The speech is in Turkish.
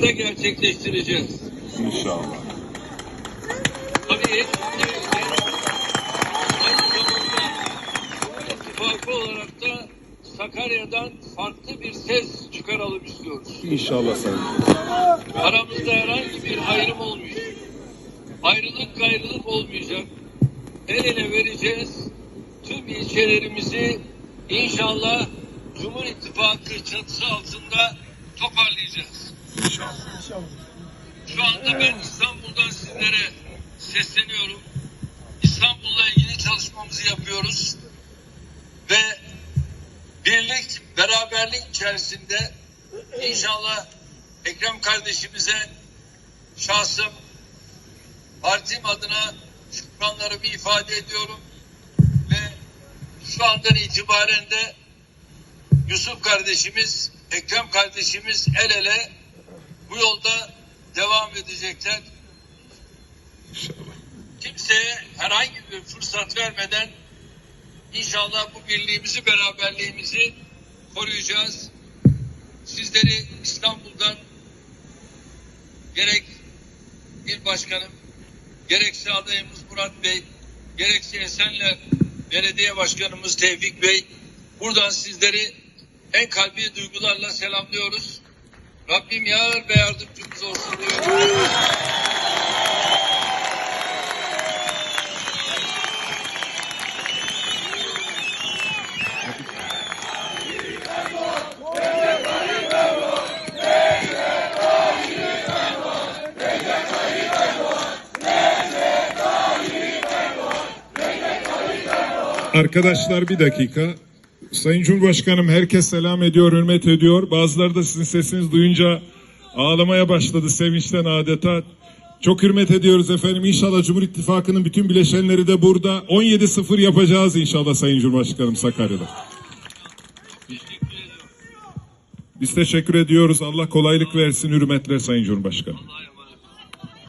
da gerçekleştireceğiz. İnşallah. Tabii aynı zamanda İttifakı olarak da Sakarya'dan farklı bir ses çıkaralım istiyoruz. İnşallah Sayın Aramızda herhangi bir ayrım olmayacak. Ayrılık gayrılık olmayacak. El ele vereceğiz. Tüm ilçelerimizi inşallah Cumhur İttifakı çatısı altında toparlayacağız. İnşallah. Şu anda ben İstanbul'dan sizlere sesleniyorum. İstanbul'la ilgili çalışmamızı yapıyoruz. Ve birlik, beraberlik içerisinde inşallah Ekrem kardeşimize şahsım, partim adına şükranlarımı ifade ediyorum. Ve şu andan itibaren de Yusuf kardeşimiz, Ekrem kardeşimiz el ele bu yolda devam edecekler. İnşallah. Kimseye herhangi bir fırsat vermeden inşallah bu birliğimizi, beraberliğimizi koruyacağız. Sizleri İstanbul'dan gerek il başkanım, gerekse adayımız Murat Bey, gerekse Esenler Belediye Başkanımız Tevfik Bey, buradan sizleri en kalbi duygularla selamlıyoruz. Rabbim yar ve yardımcımız olsun diyoruz. Arkadaşlar bir dakika. Sayın Cumhurbaşkanım herkes selam ediyor, hürmet ediyor. Bazıları da sizin sesinizi duyunca ağlamaya başladı sevinçten adeta. Çok hürmet ediyoruz efendim. İnşallah Cumhur İttifakı'nın bütün bileşenleri de burada. 17-0 yapacağız inşallah Sayın Cumhurbaşkanım Sakarya'da. Biz teşekkür ediyoruz. Allah kolaylık versin hürmetle Sayın Cumhurbaşkanım.